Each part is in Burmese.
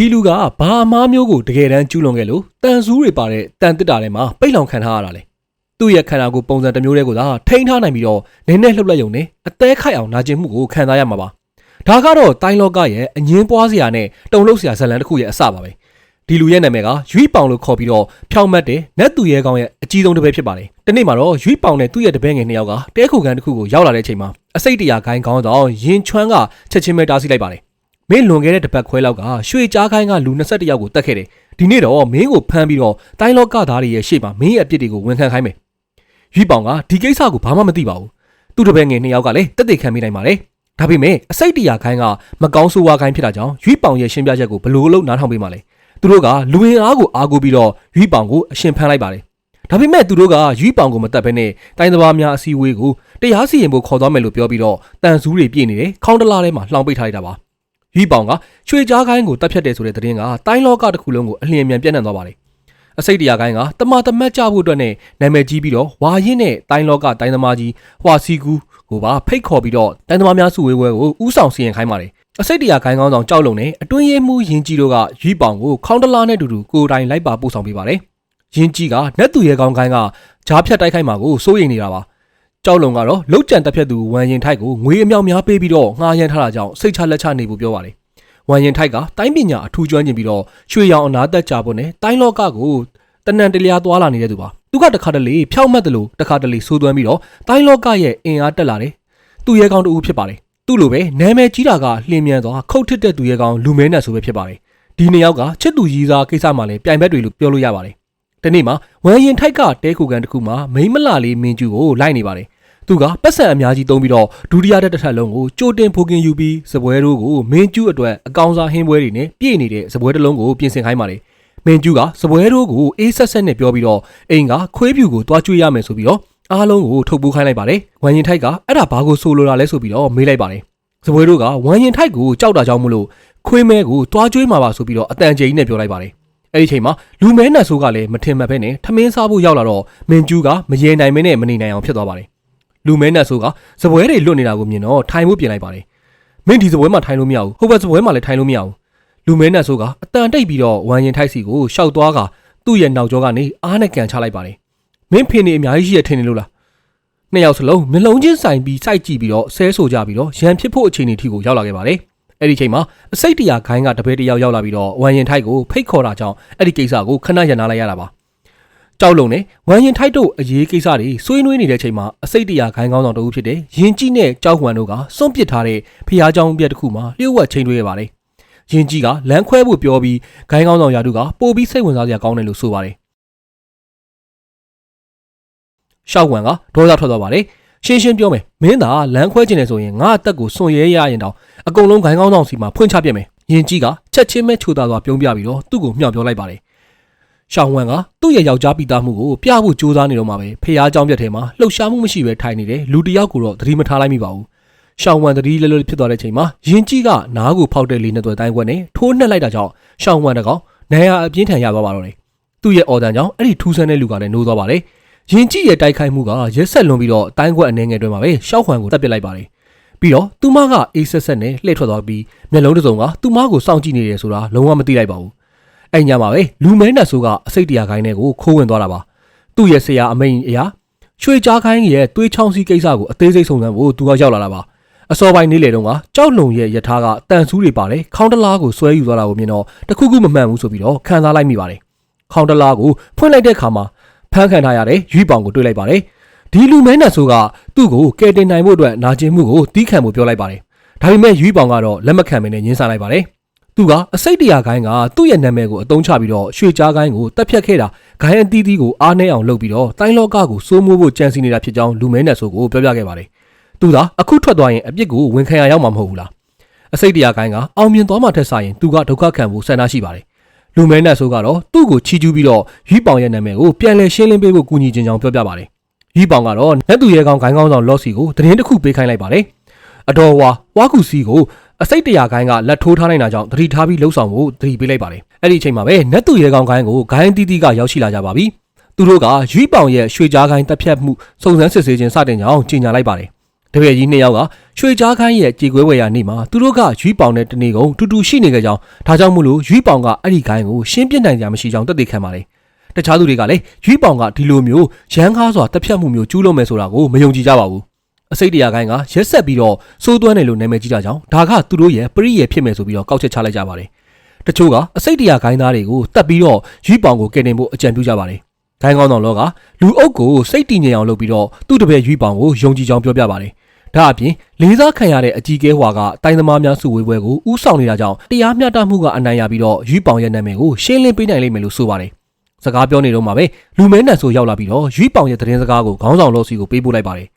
ဒီလူကဘာအမားမျိုးကိုတကယ်တမ်းကျူးလွန်ခဲ့လို့တန်ဆူးတွေပါတဲ့တန်တစ်တာထဲမှာပိတ်လောင်ခံထားရတာလေသူ့ရဲ့ခန္ဓာကိုယ်ပုံစံတစ်မျိုးတည်းကိုသာထိန်းထားနိုင်ပြီးတော့နည်းနည်းလှုပ်လိုက်ရုံနဲ့အသေးခိုက်အောင်နာကျင်မှုကိုခံစားရမှာပါဒါကတော့တိုင်းလောကရဲ့အငင်းပွားစရာနဲ့တုံလှုပ်စရာဇလန်တစ်ခုရဲ့အစပါပဲဒီလူရဲ့နာမည်ကရွိပောင်လို့ခေါ်ပြီးတော့ဖြောင်းမတ်တဲ့နတ်သူရဲကောင်းရဲ့အကြီးဆုံးတစ်ပည့်ဖြစ်ပါတယ်ဒီနေ့မှာတော့ရွိပောင်နဲ့သူ့ရဲ့တပည့်ငယ်နှစ်ယောက်ကတဲခုကန်တစ်ခုကိုရောက်လာတဲ့အချိန်မှာအစိတ်တရာခိုင်းကောင်းတော့ရင်ချွမ်းကချက်ချင်းပဲတားဆီးလိုက်ပါတယ် မင်းလွန်ခဲ့တဲ့တစ်ပတ်ခွဲလောက်ကရွှေကြားခိုင်းကလူ22ယောက်ကိုတတ်ခဲ့တယ်ဒီနေ့တော့မင်းကိုဖမ်းပြီးတော့တိုင်းလောကသားတွေရဲ့ရှေ့မှာမင်းရဲ့အပြစ်တွေကိုဝန်ခံခိုင်းမယ်ရွေးပောင်ကဒီကိစ္စကိုဘာမှမသိပါဘူးသူ့တပည့်ငယ်နှစ်ယောက်ကလည်းတက်တက်ခံမိနိုင်ပါတယ်ဒါပေမဲ့အစိတ်တရာခိုင်းကမကောင်းဆိုးဝါးခိုင်းဖြစ်တာကြောင့်ရွေးပောင်ရဲ့ရှင်းပြချက်ကိုဘယ်လိုလုပ်နားထောင်ပေးမှလဲသူတို့ကလူဝင်အားကိုအားကိုးပြီးတော့ရွေးပောင်ကိုအရှင်ဖမ်းလိုက်ပါတယ်ဒါပေမဲ့သူတို့ကရွေးပောင်ကိုမတတ်ဘဲနဲ့တိုင်းသဘာများအစည်းအဝေးကိုတရားစီရင်ဖို့ခေါ်သွားမယ်လို့ပြောပြီးတော့တန်ဆူးတွေပြည့်နေတယ်ခေါင်းတလားထဲမှာလှောင်ပိတ်ထားလိုက်တာပါ ရွီးပောင်ကရွှေကြားခိုင်းကိုတပ်ဖြတ်တယ်ဆိုတဲ့သတင်းကတိုင်းလောကတစ်ခုလုံးကိုအလျင်အမြန်ပြန့်နှံ့သွားပါတယ်။အစိတ်တရာခိုင်းကတမတမတ်ကြဖို့အတွက်နဲ့နာမည်ကြီးပြီးတော့ဝါရင်နဲ့တိုင်းလောကတိုင်းသမားကြီးဟွာစီကူကိုပါဖိတ်ခေါ်ပြီးတော့တိုင်းသမားများစုဝေးဝဲကိုဥဆောင်စီရင်ခိုင်းပါတယ်။အစိတ်တရာခိုင်းကောင်းဆောင်ကြောက်လုံနဲ့အတွင်းရေးမှုရင်ကြီးတို့ကရွီးပောင်ကိုခေါင်းတလားနဲ့တူတူကိုယ်တိုင်လိုက်ပါပို့ဆောင်ပေးပါတယ်။ရင်ကြီးကနတ်သူရဲကောင်းခိုင်းကဂျားဖြတ်တိုက်ခိုက်မှာကိုစိုးရိမ်နေတာပါ။ ကြောက်လုံကတော့လုတ်ကြံတက်ဖြတ်သူဝမ်ရင်ထိုက်ကိုငွေအမြောက်များပေးပြီးတော့ငှားရမ်းထားတာကြောင့်စိတ်ချလက်ချနေဖို့ပြောပါတယ်။ဝမ်ရင်ထိုက်ကတိုင်းပညာအထူးကျွမ်းကျင်ပြီးတော့ရွှေရောင်အနာသက်ကြဖို့နဲ့တိုင်းလောကကိုတနန်တလျာသွားလာနေတဲ့သူပါ။သူကတခါတလေဖြောက်မှတ်တယ်လို့တခါတလေဆိုးသွမ်းပြီးတော့တိုင်းလောကရဲ့အင်အားတက်လာတယ်။သူရဲကောင်းတူဖြစ်ပါတယ်။သူ့လိုပဲနာမည်ကြီးတာကလျင်မြန်သွားခုတ်ထစ်တဲ့သူရဲကောင်းလူမဲနဲ့ဆိုပဲဖြစ်ပါတယ်။ဒီနှစ်ယောက်ကချစ်သူရည်စားကိစ္စမှလည်းပြိုင်ဘက်တွေလို့ပြောလို့ရပါတယ်။ ဒီနေ့မှာဝမ်ရင်ထိုက်ကတဲခုကန်တစ်ခုမှာမိမ့်မလာလေးမင်းကျူကိုလိုက်နေပါတယ်။သူကပတ်စံအများကြီးသုံးပြီးတော့ဒုတိယတက်တစ်ထပ်လုံးကိုကြိုတင်ဖိုကင်ယူပြီးစပွဲတို့ကိုမင်းကျူးအတွက်အကောင်စားဟင်းပွဲတွေနဲ့ပြည့်နေတဲ့စပွဲတစ်လုံးကိုပြင်ဆင်ခိုင်းပါလေမင်းကျူးကစပွဲတို့ကိုအေးဆက်ဆက်နဲ့ပြောပြီးတော့အိမ်ကခွေးဖြူကိုတွားကျွေးရမယ်ဆိုပြီးတော့အားလုံးကိုထုတ်ပိုးခိုင်းလိုက်ပါတယ်ဝမ်ရင်ထိုက်ကအဲ့ဒါဘာကိုဆိုလိုတာလဲဆိုပြီးတော့မေးလိုက်ပါတယ်စပွဲတို့ကဝမ်ရင်ထိုက်ကိုကြောက်တာကြောင့်မလို့ခွေးမဲကိုတွားကျွေးမှာပါဆိုပြီးတော့အတန်ကြေကြီးနဲ့ပြောလိုက်ပါတယ် အဲ့ဒီချိန်မှာလူမဲနတ်ဆိုးကလည်းမထင်မှတ်ဘဲနဲ့ထမင်းစားဖို့ရောက်လာတော့မင်းကျူးကမရေနိုင်မင်းနဲ့မနေနိုင်အောင်ဖြစ်သွားပါတယ်လူမဲနတ်ဆိုကစပွဲတွေလွတ်နေတာကိုမြင်တော့ထိုင်ဖို့ပြင်လိုက်ပါတယ်မင်းဒီစပွဲမှာထိုင်လို့မရဘူးဟိုဘက်စပွဲမှာလည်းထိုင်လို့မရဘူးလူမဲနတ်ဆိုကအတန်တိတ်ပြီးတော့ဝမ်ရင်ထိုက်စီကိုရှောက်သွားကသူ့ရဲ့နောက်ကျောကနေအားနဲ့ကန်ချလိုက်ပါတယ်မင်းဖင်နေအများကြီးရှိရထင်နေလို့လားနှစ်ယောက်စလုံးမျက်လုံးချင်းဆိုင်ပြီးစိုက်ကြည့်ပြီးတော့ဆဲဆိုကြပြီးတော့ရန်ဖြစ်ဖို့အခြေအနေထိကိုရောက်လာခဲ့ပါတယ် အဲ့ဒီချိန်မှာအစိတ်တရာခိုင်းကတပည့်တယောက်ရောက်လာပြီးတော့ဝမ်ရင်ထိုက်ကိုဖိတ်ခေါ်တာကြောင့်အဲ့ဒီကိစ္စကိုခဏရန်နာလိုက်ရတာပါ ကြောက်လုံနဲ့ဝမ်ရင်ထိုက်တို့အရေးကိစ္စတွေဆွေးနွေးနေတဲ့ချိန်မှာအစိတ်တရာခိုင်းကောင်းဆောင်တဦးဖြစ်တဲ့ရင်ကြီးနဲ့ကြောက်ဝမ်တို့ကစွန့်ပစ်ထားတဲ့ဖျားเจ้าပြက်တစ်ခုမှာလျှို့ဝှက်ချိန်တွေးရပါတယ်။ရင်ကြီးကလမ်းခွဲဖို့ပြောပြီးခိုင်းကောင်းဆောင်ရာတို့ကပို့ပြီးစိတ်ဝင်စားစရာကောင်းတယ်လို့ဆိုပါတယ်။ရှောက်ဝမ်ကဒေါသထွက်သွားပါတယ်။ရှင်းရှင်းပြောမယ်မင်းသာလမ်းခွဲခြင်းနဲ့ဆိုရင်ငါအသက်ကိုစွန့်ရဲရရင်တောင် အကုန်လုံးခိုင်းကောင်းဆောင်စီမှာဖွင့်ချပြစ်မယ်။ရင်ကြီးကချက်ချင်းပဲခြူတာစွာပြုံးပြပြီးတော့သူ့ကိုမြှောက်ပြောလိုက်ပါတယ်။ ရှောင်းဝမ်ကသူ့ရဲ့ယောက်ျားပိသားမှုကိုပြဖို့ကြိုးစားနေတော့မှပဲဖះเจ้าပြက်ထဲမှာလှုပ်ရှားမှုမရှိပဲထိုင်နေတဲ့လူတစ်ယောက်ကိုတော့သတိမထားလိုက်မိပါဘူး။ရှောင်းဝမ်သတိလွတ်လွတ်ဖြစ်သွားတဲ့ချိန်မှာယင်ကြီးကနားကိုဖောက်တဲ့လေနဲ့သွယ်တိုင်းခွက်နဲ့ထိုးနှက်လိုက်တာကြောင့်ရှောင်းဝမ်တကောင်နိုင်ရအပြင်းထန်ရသွားပါတော့တယ်။သူ့ရဲ့အော်တန်ကြောင့်အဲ့ဒီထူးဆန်းတဲ့လူကလည်းနိုးသွားပါတယ်။ယင်ကြီးရဲ့တိုက်ခိုက်မှုကရက်ဆက်လွန်ပြီးတော့တိုင်းခွက်အနေငယ်တွင်မှာပဲရှောက်ဝမ်ကိုတပ်ပစ်လိုက်ပါတယ်။ ပြီးတော့သူမကအေးဆက်ဆက်နဲ့လှည့်ထွက်သွားပြီးမျက်လုံးတစ်စုံကသူမကိုစောင့်ကြည့်နေတယ်ဆိုတာလုံးဝမသိလိုက်ပါဘူး။အဲ့ညမှာပဲလူမဲနတ်ဆိုးကအစိတ်တရာခိုင်းတဲ့ကိုခိုးဝင်သွားတာပါသူ့ရဲ့ဆရာအမိန်အရာရွှေကြားခိုင်းရဲ့သွေးချောင်းစီးကိစ္စကိုအသေးစိတ်စုံစမ်းဖို့သူကရောက်လာတာပါအစောပိုင်းနေ့လေတုန်းကကြောက်လုံရဲ့ယထာကတန်ဆူးတွေပါတယ်ခေါင်းတလားကိုဆွဲယူသွားတာကိုမြင်တော့တခုခုမမှန်ဘူးဆိုပြီးတော့ခံစားလိုက်မိပါတယ်ခေါင်းတလားကိုဖွင့်လိုက်တဲ့အခါမှာဖမ်းခံထားရတဲ့ရွေးပောင်ကိုတွေ့လိုက်ပါတယ် ဒီလူမဲနတ်ဆိုးကသူ့ကိုကယ်တင်နိုင်ဖို့အတွက်နာကျင်မှုကိုတီးခံဖို့ပြောလိုက်ပါတယ်ဒါပေမဲ့ရွေးပောင်ကတော့လက်မခံမနဲ့ညှင်းဆန်လိုက်ပါတယ်သူကအစိတ်တရာခိုင်းကသူ့ရဲ့နာမည်ကိုအသုံးချပြီးတော့ရွှေကြားခိုင်းကိုတက်ဖြတ်ခဲ့တာဂိုင်းအသီးသီးကိုအားနှဲအောင်လုပ်ပြီးတော့တိုင်းလောကကိုစိုးမိုးဖို့ကြံစည်နေတာဖြစ်ကြောင်းလူမဲနဲ့ဆိုကိုပြောပြခဲ့ပါတယ်။သူသာအခုထွက်သွားရင်အပြစ်ကိုဝန်ခံရရောက်မှာမဟုတ်ဘူးလား။အစိတ်တရာခိုင်းကအောင်မြင်သွားမှထက်ဆိုင်ရင်သူကဒုက္ခခံဖို့ဆန္ဒရှိပါတယ်။လူမဲနဲ့ဆိုကတော့သူ့ကိုချီးကျူးပြီးတော့ရွီးပောင်ရဲ့နာမည်ကိုပြန်လည်ရှင်းလင်းပေးဖို့ကူညီခြင်းကြောင်းပြောပြပါတယ်။ ရွီးပောင်ကတော့နတ်သူရဲကောင်းဂိုင်းကောင်းဆောင်လော့စီကိုသတင်းတစ်ခုပေးခိုင်းလိုက်ပါတယ်။အတော်ဝါဝါကူစီကိုအစိတ်တရာခိုင်းကလက်ထိုးထားနိုင်တာကြောင့်သတိထားပြီးလှုပ်ဆောင်ဖို့သတိပေးလိုက်ပါတယ်။အဲ့ဒီအချိန်မှာပဲနတ်သူရဲကောင်းခိုင်းကိုဂိုင်းတီးတီးကရောက်ရှိလာကြပါပြီ။သူတို့ကရွေးပောင်ရဲ့ရွှေကြားခိုင်းတက်ဖြတ်မှုစုံစမ်းစစ်ဆေးခြင်းစတင်ကြောင်းကြေညာလိုက်ပါတယ်တပည့်ကြီးနှစ်ယောက်ကရွှေကြားခိုင်းရဲ့ကြေကွဲဝယ်ရာနေ့မှာသူတို့ကရွီးပေါင်တဲ့တနေ့ကုန်တူတူရှိနေကြကြောင်းဒါကြောင့်မို့လို့ရွီးပေါင်ကအဲ့ဒီခိုင်းကိုရှင်းပြနိုင်ကြမရှိကြောင်းတက်သေးခံပါတယ် တခြားသူတွေကလည်းရွီးပေါင်ကဒီလိုမျိုးရန်ကားစွာတက်ဖြတ်မှုမျိုးကျူးလွန်မယ်ဆိုတာကိုမယုံကြည်ကြပါဘူးအစိတ်တရားခိုင်းကရက်ဆက်ပြီးတော့စိုးသွမ်းတယ်လို့နာမည်ကြီးကြကြောင်းဒါကသူတို့ရဲ့ပရိယေဖြစ်မယ်ဆိုပြီးတော့ကောက်ချက်ချလိုက်ကြပါတယ်တချို့ကအစိတ်တရားခိုင်းသားတွေကိုတတ်ပြီးတော့ရွီးပေါင်ကိုကယ်တင်ဖို့အကြံပြုကြပါတယ်ဂိုင်းကောင်းတော်လောကလူအုပ်ကိုစိတ်တည်ငြိမ်အောင်လုပ်ပြီးတော့သူ့တပည့်ရွီးပေါင်ကိုယုံကြည်ကြောင်းပြောပြပါတယ်ဒါအပြင်လေးစားခံရတဲ့အကြီးကဲဟွာကတိုင်းသမားများစုဝေးပွဲကိုဥဆောင်နေတာကြောင့်တရားမျှတမှုကအနိုင်ရပြီးတော့ရွီးပေါင်ရဲ့နာမည်ကိုရှင်းလင်းပေးနိုင်လိမ့်မယ်လို့ဆိုပါတယ် စကားပြောနေတော့မှပဲလူမဲနတ်ဆိုရောက်လာပြီးတော့ရွီးပေါင်ရဲ့သတင်းစကားကိုခေါင်းဆောင်လို့စီကိုပေးပို့လိုက်ပါတယ်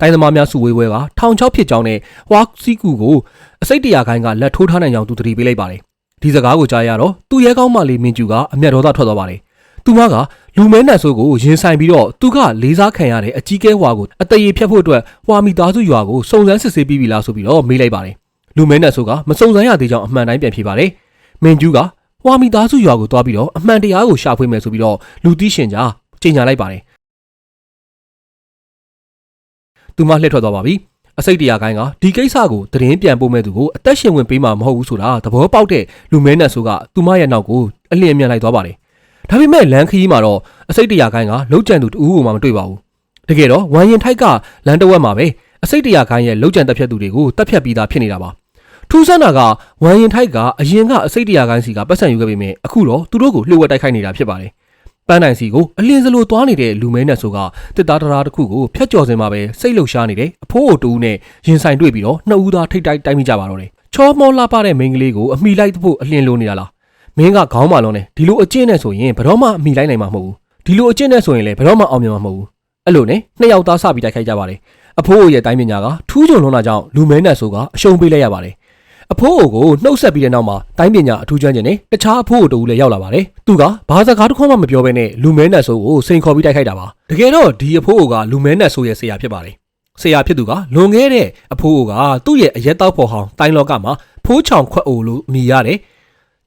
တိုင်းသမားများစုဝေးပွဲကထောင်ချောက်ဖြစ်ကြောင်းနဲ့ဟွာစီကူကိုအစိတ်တရာခိုင်းကလက်ထိုးထားနိုင်ကြောင်းသူတတိပေးလိုက်ပါတယ်ဒီစကားကိုကြားရတော့သူ့ရဲကောင်းမလေးမင်းကျူကအမျက်ဒေါသထွက်သွားပါတယ်သူမကလူမဲနတ်ဆိုးကိုရင်ဆိုင်ပြီးတော့သူကလေးစားခံရတဲ့အကြီးကဲဟွာကိုအတရေဖြတ်ဖို့အတွက်ဟွာမီသားစုရွာကိုစုံစမ်းစစ်ဆေးပြီးပြီလားဆိုပြီးတော့မေးလိုက်ပါတယ်လူမဲနတ်ဆိုးကမစုံစမ်းရသေးကြောင်းအမှန်တိုင်းပြန်ဖြေပါတယ်မင်းကျူက ဟွာမီသားစုရွာကိုသွားပြီးတော့အမှန်တရားကိုရှာဖွေမယ်ဆိုပြီးတော့လူသိရှင်ကြားကြေညာလိုက်ပါတယ်သူမလှည့်ထွက်သွားပါပြီအစိတ်တရားကိုင်းကဒီကိစ္စကိုသတင်းပြန်ပို့မဲ့သူကိုအသက်ရှင်ဝင်ပေးမှာမဟုတ်ဘူးဆိုတာသဘောပေါက်တဲ့လူမဲနတ်ဆိုးကသူမရဲ့နောက်ကိုအလျင်မြန်လိုက်သွားပါတယ်ဒါပေမဲ့လမ်းခရီးမှာတော့အစိတ်တရာခိုင်းကလောက်ကျန်သူတူဦးကိုမှမတွေ့ပါဘူးတကယ်တော့ဝမ်ရင်ထိုက်ကလမ်းတစ်ဝက်မှာပဲအစိတ်တရာခိုင်းရဲ့လောက်ကျန်တက်ဖြတ်သူတွေကိုတက်ဖြတ်ပြီးသားဖြစ်နေတာပါ ထူးဆန်းတာကဝမ်ရင်ထိုက်ကအရင်ကအစိတ်တရာခိုင်းစီကပတ်စံယူခဲ့ပေမဲ့အခုတော့သူတို့ကိုလှုပ်ဝက်တိုက်ခိုက်နေတာဖြစ်ပါတယ်ပန်းနိုင်စီကိုအလင်းစလိုသွားနေတဲ့လူမဲနဲ့ဆိုကတစ်သားတရာတစ်ခုကိုဖျက်ကျော်စင်မှာပဲစိတ်လှုပ်ရှားနေတယ်အဖိုးအိုတူနဲ့ရင်ဆိုင်တွေ့ပြီးတော့နှစ်ဦးသားထိတ်တိုက်တိုက်မိကြပါတော့တယ်ချောမောလာပတဲ့မိန်းကလေးကိုအမိလိုက်ဖို့အလင်းလိုနေတာလားမင်းကခေါင်းမလုံးနဲ့ဒီလိုအကျင့်နဲ့ဆိုရင်ဘယ်တော့မှအမိလိုက်နိုင်မှာမဟုတ်ဘူးဒီလိုအကျင့်နဲ့ဆိုရင်လည်းဘယ်တော့မှအောင်မြင်မှာမဟုတ်ဘူးအဲ့လိုနဲ့နှစ်ယောက်သားစပြီးတိုက်ခိုက်ကြပါတယ်အဖိုးအိုရဲ့တိုင်းပညာကထူးချွန်လွန်းတာကြောင့်လူမဲနဲ့ဆိုကအရှုံးပေးလိုက်ရပါတယ် အဖိုးအိုကိုနှုတ်ဆက်ပြီးတဲ့နောက်မှာတိုင်းပညာအထူးကျွမ်းကျင်နေတခြားအဖိုးအိုတူလည်းရောက်လာပါတယ်သူကဘာစကားတစ်ခွန်းမှမပြောဘဲနဲ့လူမဲနဲ့ဆိုကိုစိန်ခေါ်ပြီးတိုက်ခိုက်တာပါတကယ်တော့ဒီအဖိုးအိုကလူမဲနဲ့ဆိုရဲ့ဆရာဖြစ်ပါတယ်ဆရာဖြစ်သူကလွန်ခဲ့တဲ့အဖိုးအိုကသူ့ရဲ့အရက်တောက်ဖော်ဟောင်းတိုင်းလောကမှာဖိုးချောင်ခွက်အိုလို့အမိရတယ်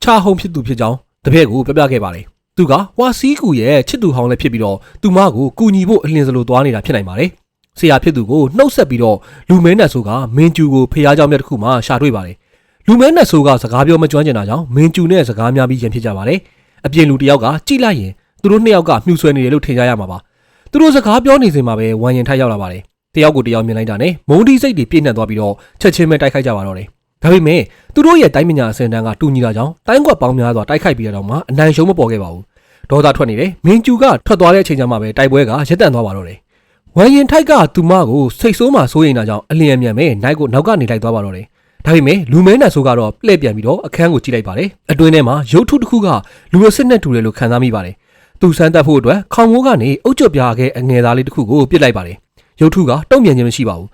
ချာဟုံဖြစ်သူဖြစ်ကြောင်းတပည့်ကိုပြောပြခဲ့ပါတယ်သူကဝါစီးကူရဲ့ချစ်သူဟောင်းလည်းဖြစ်ပြီးတော့သူမကိုကူညီဖို့အလင်းစလိုသွားနေတာဖြစ်နိုင်ပါတယ်ဆရာဖြစ်သူကိုနှုတ်ဆက်ပြီးတော့လူမဲနဲ့ဆိုကမင်းကျူကိုဖះเจ้าမြတ်တစ်ခုမှရှာတွေ့ပါတယ် လူမဲနဲ့ဆိုကစကားပြောမကျွမ်းကျင်တာကြောင့်မင်းကျူနဲ့စကားများပြီးရင်ဖြစ်ကြပါတယ်အပြင်လူတစ်ယောက်ကကြိလိုက်ရင်သူတို့နှစ်ယောက်ကမြှူဆွဲနေတယ်လို့ထင်ကြရမှာပါသူတို့စကားပြောနေစဉ်မှာပဲဝမ်ရင်ထိုက်ရောက်လာပါတယ်တယောက်ကိုတယောက်မြင်လိုက်တာနဲ့မုန်းတီးစိတ်တွေပြည့်နှက်သွားပြီးတော့ချက်ချင်းပဲတိုက်ခိုက်ကြပါတော့တယ်ဒါပေမဲ့သူတို့ရဲ့တိုင်းပညာအစင်တန်းကတူညီတာကြောင့်တိုင်းကွက်ပေါင်းများစွာတိုက်ခိုက်ပြီးတော့မှအနိုင်ရှုံးမပေါ်ခဲ့ပါဘူးဒေါသထွက်နေတယ်မင်းကျူကထွက်သွားတဲ့အချိန်ကျမှပဲတိုက်ပွဲကရပ်တန့်သွားပါတော့တယ်ဝမ်ရင်ထိုက်ကသူမကိုစိတ်ဆိုးမှစိုးရိမ်တာကြောင့်အလျင်အမြန်ပဲနိုင်ကိုနောက်ကနေလိုက်သွားပါတော့တယ် ဒါပေမဲ့လူမဲနတ်ဆိုးကတော့လှည့်ပြန်ပြီးတော့အခန်းကိုကြည့်လိုက်ပါတယ်အတွင်းထဲမှာရုပ်ထုတစ်ခုကလူရစစ်နဲ့တူတယ်လို့ခံစားမိပါတယ်သူစမ်းတက်ဖို့အတွက်ခေါင်မိုးကနေအုတ်ကျွတ်ပြားခဲ့အငယ်သားလေးတစ်ခုကိုပြစ်လိုက်ပါတယ်ရုပ်ထုကတုံ့ပြန်ခြင်းမရှိပါဘူး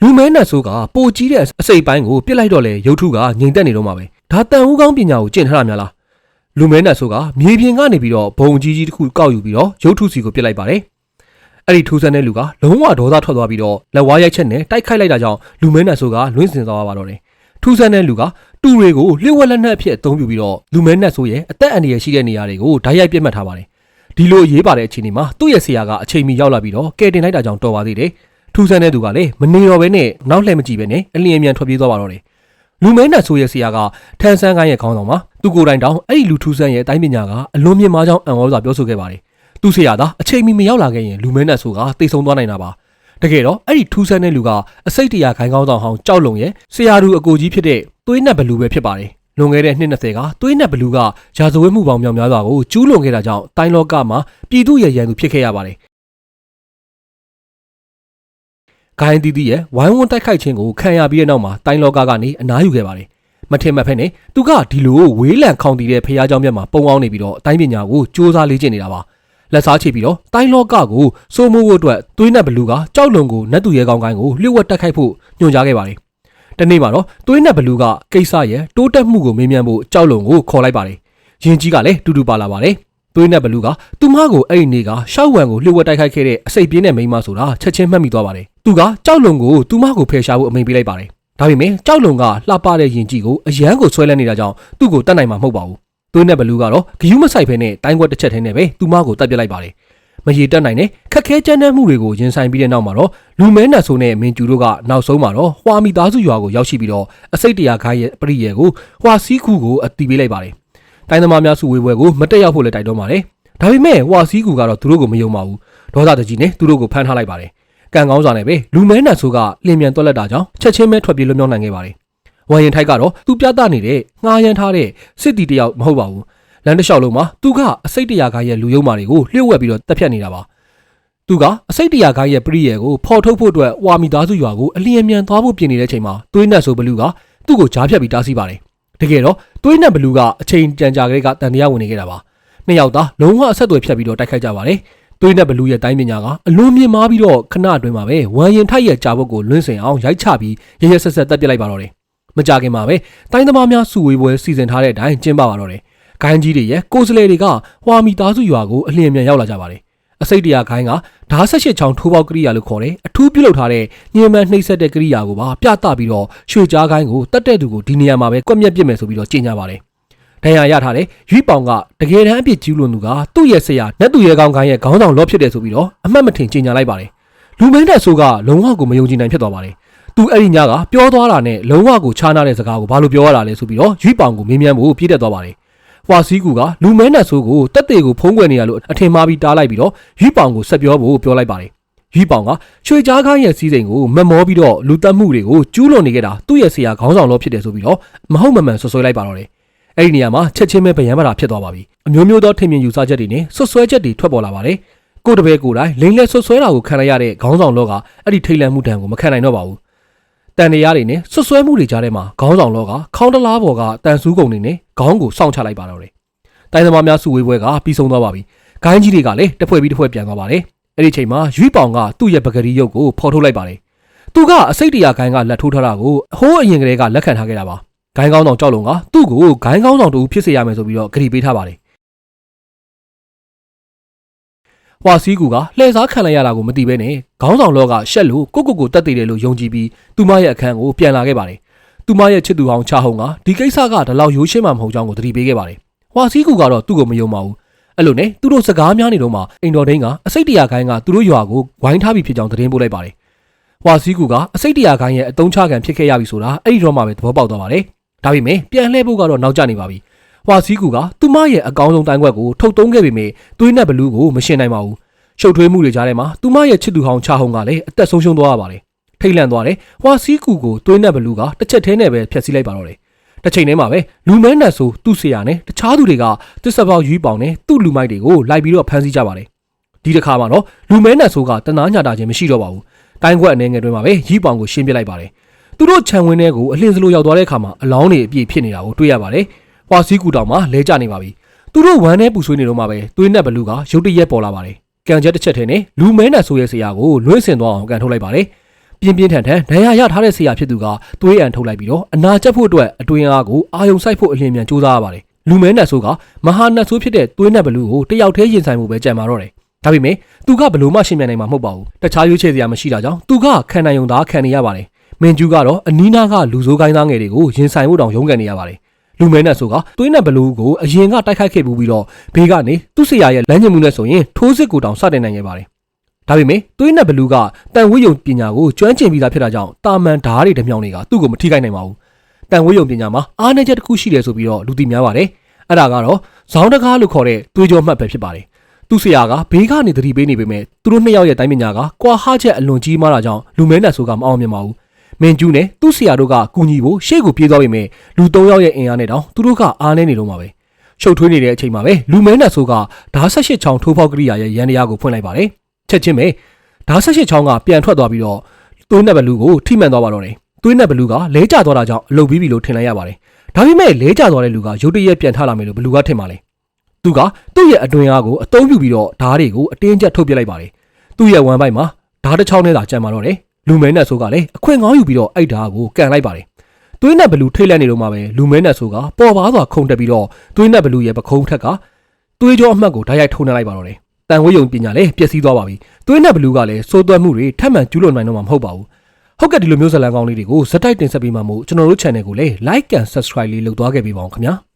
လူမဲနတ်ဆိုးကပိုကြီးတဲ့အစိပ်ပိုင်းကိုပြစ်လိုက်တော့လေရုပ်ထုကငြိမ်သက်နေတော့မှာပဲဒါတန်ဦးကောင်းပညာကိုကျင့်ထားတာများလားလူမဲနတ်ဆိုးကမြေပြင်ကနေပြီးတော့ဘုံကြီးကြီးတစ်ခုကောက်ယူပြီးတော့ရုပ်ထုစီကိုပြစ်လိုက်ပါတယ်အဲ့ဒီထူးဆန်းတဲ့လူကလုံးဝဒေါသထွက်သွားပြီးတော့လက်ဝါးရိုက်ချက်နဲ့တိုက်ခိုက်လိုက်တာကြောင့်လူမဲနတ်ဆိုးကလွင့်စင်သွားပါတော့တယ် ထူးဆန်းတဲ့လူကတူတွေကိုလျှို့ဝှက်လက်နက်အဖြစ်အသုံးပြုပြီးတော့လူမဲနတ်ဆိုးရဲ့အသက်အန္တရာယ်ရှိတဲ့နေရာတွေကိုဓာတ်ရိုက်ပြစ်မှတ်ထားပါတယ်ဒီလိုရေးပါတဲ့အခြေအနေမှာသူ့ရဲ့ဆရာကအချိန်မီရောက်လာပြီးတော့ကဲတင်လိုက်တာကြောင့်တော်ပါသေးတယ်ထူးဆန်းတဲ့သူကလည်းမနေတော့ဘဲနဲ့နောက်လှည့်မကြည့်ဘဲနဲ့အလျင်အမြန်ထွက်ပြေးသွားပါတော့တယ်လူမဲနတ်ဆိုးရဲ့ဆရာကထန်းဆန်းကိုင်းရဲ့ခေါင်းဆောင်မှာသူကိုယ်တိုင်တောင်အဲ့ဒီလူထူးဆန်းရဲ့အတိုင်းပညာကအလွန်မြင့်မားကြောင်းအံ့ဩစွာပြောဆိုခဲ့ပါတယ်သူဆရာသာအချိန်မီမရောက်လာခဲ့ရင်လူမဲနတ်ဆိုးကတိတ်ဆုံးသွားနိုင်တာပါ တကယ်တော့အဲ့ဒီထူးဆန်းတဲ့လူကအစိတ်တရာခိုင်ကောင်းဆောင်ဟောင်းကြောက်လုံရဲ့ဆရာသူအကိုကြီးဖြစ်တဲ့သွေးနက်ဘလူးပဲဖြစ်ပါတယ်လွန်ခဲ့တဲ့နှစ်20ကသွေးနက်ဘလူးကဂျာဇဝဲမှုပေါင်းမြောက်များစွာကိုကျူးလွန်ခဲ့တာကြောင့်တိုင်းလောကမှာပြည်သူရဲ့ရန်သူဖြစ်ခဲ့ရပါတယ်ဂိုင်းတီတီရဲ့ဝိုင်းဝန်းတိုက်ခိုက်ခြင်းကိုခံရပြီးတဲ့နောက်မှာတိုင်းလောကကနေအနားယူခဲ့ပါတယ်မထင်မှတ်ဖက်နဲ့သူကဒီလိုဝေးလံခေါင်တီတဲ့ဖះเจ้าမြတ်မှာပုံအောင်နေပြီးတော့အတိုင်းပညာကိုစ조사လေ့ကျင့်နေတာပါ လက်စားချိပြီးတော့တိုင်းလောကကိုစိုးမိုးဖို့အတွက်သွေးနက်ဘလူးကကြောက်လုံကိုနတ်သူရဲကောင်းကိုင်းကိုလျှို့ဝှက်တက်ခိုက်ဖို့ညွှန်ကြားခဲ့ပါတယ်။တနေ့မှာတော့သွေးနက်ဘလူးကကိစ္စရဲ့တိုးတက်မှုကိုမေးမြန်းဖို့ကြောက်လုံကိုခေါ်လိုက်ပါတယ်။ရင်ကြီးကလည်းတူတူပါလာပါတယ်။သွေးနက်ဘလူးကသူမကိုအဲ့ဒီနေ့ကရှောက်ဝံကိုလျှို့ဝှက်တိုက်ခိုက်ခဲ့တဲ့အစိပ်ပြင်းတဲ့မိန်းမဆိုတာချက်ချင်းမှတ်မိသွားပါတယ်။သူကကြောက်လုံကိုသူမကိုဖယ်ရှားဖို့အမိန့်ပေးလိုက်ပါတယ်။ဒါပေမဲ့ကြောက်လုံကလှပတဲ့ရင်ကြီးကိုအရန်ကိုဆွဲလဲနေတာကြောင့်သူ့ကိုတတ်နိုင်မှာမဟုတ်ပါဘူး။ သွေးနဲ့ဘလူးကတော့ဂယူးမဆိုင်ဖဲနဲ့တိုင်းကွက်တစ်ချက်ထဲနဲ့ပဲသူမကိုတတ်ပြစ်လိုက်ပါတယ်မရေတက်နိုင်တဲ့ခက်ခဲကြမ်းတမ်းမှုတွေကိုရင်ဆိုင်ပြီးတဲ့နောက်မှာတော့လူမဲနတ်ဆိုးနဲ့မင်းကျူတို့ကနောက်ဆုံးမှာတော့ဟွာမီသားစုရွာကိုရောက်ရှိပြီးတော့အစိတ်တရာခိုင်းရဲ့ပရိယေကိုဟွာစီးခုကိုအတီးပေးလိုက်ပါတယ်။တိုင်းသမားများစုဝေပွဲကိုမတက်ရောက်ဖို့လည်းတိုက်တွန်းပါတယ်။ဒါပေမဲ့ဟွာစီးခုကတော့သူတို့ကိုမယုံပါဘူး။ဒေါသတကြီးနဲ့သူတို့ကိုဖမ်းထားလိုက်ပါတယ်။ကံကောင်းစွာနဲ့ပဲလူမဲနတ်ဆိုးကလင်မြန်တွက်လက်တာကြောင့်ချက်ချင်းပဲထွက်ပြေးလွတ်မြောက်နိုင်ခဲ့ပါတယ်။ ဝမ်ရင်ထိုက်ကတော့သူပြသနေတဲ့ငှားရမ်းထားတဲ့စစ်တီတယောက်မဟုတ်ပါဘူး။လမ်းတစ်လျှောက်လုံးမှာသူကအစိတ်တရာခိုင်းရဲ့လူယုံမာတွေကိုလျှို့ဝှက်ပြီးတော့တက်ဖြတ်နေတာပါ။သူကအစိတ်တရာခိုင်းရဲ့ပရိယေကိုဖော်ထုတ်ဖို့အတွက်ဝါမီသားစုရွာကိုအလျင်မြန်သွားဖို့ပြင်နေတဲ့အချိန်မှာသွေးနတ်ဆိုဘလူးကသူ့ကိုကြားဖြတ်ပြီးတားဆီးပါတယ်။တကယ်တော့သွေးနတ်ဘလူးကအချိန်ကြံကြာကလေးကတန်တရားဝင်နေခဲ့တာပါ။နှစ်ယောက်သားလုံးဝအဆက်အသွယ်ဖြတ်ပြီးတော့တိုက်ခိုက်ကြပါတယ်။သွေးနတ်ဘလူးရဲ့တိုင်းပညာကအလွန်မြင့်မားပြီးတော့ခဏအတွင်းမှာပဲဝမ်ရင်ထိုက်ရဲ့ကြာဘုတ်ကိုလွင့်စင်အောင်ရိုက်ချပြီးရရဆက်ဆက်တက်ပြစ်လိုက်ပါတော့တယ်။ မကြခင်မှာပဲတိုင်းသမားများစုဝေးပွဲစီစဉ်ထားတဲ့အတိုင်းကျင်းပပါတော့တယ်။ဂိုင်းကြီးတွေရဲ့ကိုယ်စလဲတွေကဟွာမီသားစုရွာကိုအလျင်မြန်ရောက်လာကြပါတယ်။အစိတ်တရာဂိုင်းကဓာဆက်ရှစ်ချောင်းထိုးပေါက်ကရိယာလို့ခေါ်တယ်။အထူးပြုလုပ်ထားတဲ့ညင်မှန်နှိပ်စက်တဲ့ကရိယာကိုပါပြသပြီးတော့ရွှေကြားဂိုင်းကိုတတ်တဲ့သူကိုဒီနေရာမှာပဲကွက်မြက်ပစ်မယ်ဆိုပြီးတော့ကြေညာပါတယ်။ဒဏ်ရာရထားတဲ့ရွိပောင်ကတကယ်တမ်းအပြစ်ကျူးလွန်သူကသူ့ရဲ့ဆရာနတ်သူရဲ့ကောင်းဂိုင်းရဲ့ခေါင်းဆောင်လော့ဖြစ်တယ်ဆိုပြီးတော့အမှတ်မထင်ကြေညာလိုက်ပါတယ်။လူမင်းတဲ့ဆိုကလုံးဝကိုမယုံကြည်နိုင်ဖြစ်သွားပါတယ်။ သူအဲ့ဒီညကပြောသွားတာနဲ့လုံးဝကိုခြားနာတဲ့စကားကိုဘာလို့ပြောရတာလဲဆိုပြီးတော့ရွိပောင်ကိုမေးမြန်းဖို့ပြေးတက်သွားပါတယ်။ဟွာစီကူကလူမဲနတ်ဆိုးကိုတက်တဲ့ကိုဖုံးကွယ်နေရလို့အထင်မှားပြီးတားလိုက်ပြီးတော့ရွိပောင်ကိုဆက်ပြောဖို့ပြောလိုက်ပါတယ်။ရွိပောင်ကရွှေကြားခိုင်းရဲ့စီးစိမ်ကိုမက်မောပြီးတော့လူတက်မှုတွေကိုကျူးလွန်နေခဲ့တာသူ့ရဲ့ဆရာခေါင်းဆောင်လို့ဖြစ်တယ်ဆိုပြီးတော့မဟုတ်မမှန်ဆွဆွဲလိုက်ပါတော့တယ်။အဲ့ဒီနေရာမှာချက်ချင်းပဲဗယံမတာဖြစ်သွားပါပြီ။အမျိုးမျိုးသောထင်မြင်ယူဆချက်တွေနဲ့ဆွဆွဲချက်တွေထွက်ပေါ်လာပါတယ်။ကိုယ်တပည့်ကိုယ်တိုင်လိန်လက်ဆွဆွဲတာကိုခံရရတဲ့ခေါင်းဆောင်လောကအဲ့ဒီထိတ်လန့်မှုတံကိုမခံနိုင်တော့ပါဘူး။ တန်တရားတွေနဲ့ဆွဆွဲမှုတွေကြားထဲမှာခေါင်းဆောင်လောကခေါင်းတလားပေါ်ကတန်ဆူးကုန်တွေနဲ့ခေါင်းကိုစောင့်ချလိုက်ပါတော့တယ်။တိုင်းသမားများစုဝေးပွဲကပြီးဆုံးသွားပါပြီ။ဂိုင်းကြီးတွေကလည်းတစ်ဖွဲ့ပြီးတစ်ဖွဲ့ပြန်သွားပါတယ်။အဲ့ဒီချိန်မှာရွိပောင်ကသူ့ရဲ့ပကတိရုပ်ကိုဖော်ထုတ်လိုက်ပါတယ်။သူကအစိတ်တရာဂိုင်းကလက်ထိုးထားတာကိုအဟိုးအရင်ကလေးကလက်ခံထားခဲ့တာပါ။ဂိုင်းကောင်းဆောင်ကြောက်လုံကသူ့ကိုဂိုင်းကောင်းဆောင်တူဖြစ်စေရမယ်ဆိုပြီးတော့ဂရီပေးထားပါတယ်။ ဟွာစီကူကလှည့်စားခံလိုက်ရတာကိုမသိဘဲနဲ့ခေါင်းဆောင်လောကရှက်လို့ကိုကိုကိုတက်သေးတယ်လို့ယုံကြည်ပြီးသူမရဲ့အခန်းကိုပြန်လာခဲ့ပါတယ်။သူမရဲ့ချစ်သူဟောင်းချဟုံးကဒီကိစ္စကဒီလောက်ရိုးရှင်းမှမဟုတ်ကြောင်းကိုသတိပေးခဲ့ပါတယ်။ဟွာစီကူကတော့သူ့ကိုမယုံပါဘူး။အဲ့လိုနဲ့သူတို့စကားများနေတော့မှအိမ်တော်ဒိန်းကအစိတ်တရာခိုင်းကသူတို့ရွာကိုဝိုင်းထားပြီးဖြစ်ကြောင်းသတင်းပို့လိုက်ပါတယ်။ဟွာစီကူကအစိတ်တရာခိုင်းရဲ့အတုံးချခံဖြစ်ခဲ့ရပြီဆိုတာအဲ့ဒီတော့မှပဲသဘောပေါက်သွားပါတယ်။ဒါပေမဲ့ပြန်လှည့်ဖို့ကတော့နောက်ကျနေပါပြီ။ ဟွာစီကူကသူမရဲ့အကောင်းဆုံးတိုင်းခွက်ကိုထုတ်သုံးခဲ့ပေမဲ့သွေးနက်ဘလူးကိုမရှင်းနိုင်ပါဘူး။ရှုပ်ထွေးမှုတွေကြားထဲမှာသူမရဲ့ချစ်သူဟောင်းချဟုံးကလည်းအသက်ဆုံးရှုံးသွားရပါတယ်။ထိတ်လန့်သွားတယ်။ဟွာစီကူကိုသွေးနက်ဘလူးကတစ်ချက်သေးနဲ့ပဲဖျက်ဆီးလိုက်ပါတော့တယ်။တစ်ချိန်တည်းမှာပဲလူမဲနတ်ဆိုသူ့ဆရာနဲ့တခြားသူတွေကတစ္ဆပေါက်ရွီးပေါင်နဲ့သူ့လူမိုက်တွေကိုလိုက်ပြီးတော့ဖမ်းဆီးကြပါတယ်။ဒီတစ်ခါမှာတော့လူမဲနတ်ဆိုကတနာညတာခြင်းမရှိတော့ပါဘူး။တိုင်းခွက်အနေငယ်တွင်မှာပဲရွီးပေါင်ကိုရှင်းပစ်လိုက်ပါတယ်။သူတို့ခြံဝင်းထဲကိုအလင်းစလိုရောက်သွားတဲ့အခါမှာအလောင်းတွေအပြည့်ဖြစ်နေတာကိုတွေ့ရပါတယ်။ ဟွာစီကူတောင်မှလဲကျနေပါပြီ။သူတို့ဝမ်းထဲပူဆွေးနေတော့မှပဲသွေးနက်ဘလူးကရုတ်တရက်ပေါ်လာပါတယ်။ကံချက်တစ်ချက်ထဲနဲ့လူမဲနတ်ဆိုရဲ့ဆရာကိုလွှင့်စင်သွားအောင်ကန်ထုတ်လိုက်ပါတယ်။ပြင်းပြင်းထန်ထန်ဒဏ်ရာရထားတဲ့ဆရာဖြစ်သူကသွေးအံထုတ်လိုက်ပြီးတော့အနာကျက်ဖို့အတွက်အတွင်းအားကိုအာယုံဆိုင်ဖို့အလင်းမြန်ကြိုးစားရပါတယ်။လူမဲနတ်ဆိုးကမဟာနတ်ဆိုးဖြစ်တဲ့သွေးနက်ဘလူးကိုတယောက်တည်းရင်ဆိုင်မှုပဲကြံပါတော့တယ်။ဒါပေမဲ့သူကဘလို့မှရှင်းပြနိုင်မှာမဟုတ်ပါဘူး။တခြားရွေးချယ်စရာမရှိတာကြောင့်သူကခံနိုင်ုံသားခံနေရပါတယ်။မင်ကျူးကတော့အနီးနားကလူဆိုးကိုင်းသားငယ်တွေကိုရင်ဆိုင်ဖို့တောင်ရုန်းကန်နေရပါတယ်။ လူမဲနတ်ဆိုကသွေးနက်ဘလူးကိုအရင်ကတိုက်ခိုက်ခဲ့ပူပြီးတော့ဘေးကနေသူ့ဆရာရဲ့လမ်းညွှန်မှုနဲ့ဆိုရင်ထိုးစစ်ကိုတောင်စတင်နိုင်ခဲ့ပါတယ်။ဒါပေမဲ့သွေးနက်ဘလူးကတန်ဝိယုံပညာကိုကျွမ်းကျင်ပြီးသားဖြစ်တာကြောင့်တာမန်ဓာတ်တွေတစ်မြောင်တွေကသူ့ကိုမထိခိုက်နိုင်ပါဘူး။တန်ဝိယုံပညာမှာအားနည်းချက်တစ်ခုရှိတယ်ဆိုပြီးတော့လူသိများပါတယ်။အဲ့ဒါကတော့ဇောင်းတကားလို့ခေါ်တဲ့သွေးကြောမှတ်ပဲဖြစ်ပါတယ်။သူ့ဆရာကဘေးကနေသတိပေးနေပေမဲ့သူတို့နှစ်ယောက်ရဲ့တိုင်းပညာကကွာဟချက်အလွန်ကြီးမားတာကြောင့်လူမဲနတ်ဆိုကမအောင်မြင်ပါဘူး။ မင်ကျူးနဲ့သူ့ဆရာတို့ကကူညီဖို့ရှေ့ကိုပြေးသွားပေမဲ့လူ၃ယောက်ရဲ့အင်အားနဲ့တောင်သူတို့ကအားနည်းနေတော့မှာပဲ။ရှုပ်ထွေးနေတဲ့အချိန်မှာပဲလူမဲနတ်ဆိုကဓာတ်ဆက်ရှစ်ချောင်းထိုးဖောက်ကရိယာရဲ့ရန်တရားကိုဖွင့်လိုက်ပါတယ်။ချက်ချင်းပဲဓာတ်ဆက်ရှစ်ချောင်းကပြန်ထွက်သွားပြီးတော့သွေးနက်ဘလူးကိုထိမှန်သွားပါတော့တယ်။သွေးနက်ဘလူးကလဲကျသွားတာကြောင့်အလုတ်ပြီးပြီလို့ထင်လိုက်ရပါတယ်။ဒါပေမဲ့လဲကျသွားတဲ့လူကရုတ်တရက်ပြန်ထလာမယ်လို့ဘလူးကထင်ပါလေ။သူကသူ့ရဲ့အတွင်အားကိုအသုံးပြုပြီးတော့ဓာတ်တွေကိုအတင်းကျပ်ထုတ်ပြလိုက်ပါတယ်။သူ့ရဲ့ဝမ်းပိုက်မှာဓာတ်တစ်ချောင်းနဲ့သာကြံပါတော့တယ်။ လူမဲနတ်ဆိုးကလည်းအခွင့်ကောင်းယူပြီးတော့အဲ့ဓာတ်ကိုကန်လိုက်ပါတယ်။သွေးနက်ဘလူးထိတ်လက်နေတော့မှပဲလူမဲနတ်ဆိုးကပေါ်ပါစွာခုန်တက်ပြီးတော့သွေးနက်ဘလူးရဲ့ပခုံးထက်ကသွေးကြောအမှတ်ကိုဓာတ်ရိုက်ထိုးနှက်လိုက်ပါတော့တယ်။တန်ဝိယုံပညာလည်းပျက်စီးသွားပါပြီ။သွေးနက်ဘလူးကလည်းစိုးသွက်မှုတွေထပ်မံကျူးလွန်နိုင်တော့မှာမဟုတ်ပါဘူး။ဟုတ်ကဲ့ဒီလိုမျိုးဇာတ်လမ်းကောင်းလေးတွေကိုဇက်တိုက်တင်ဆက်ပေးမှာမို့ကျွန်တော်တို့ channel ကိုလည်း like and subscribe လေးလုပ်သွားခဲ့ပေးပါအောင်ခင်ဗျာ။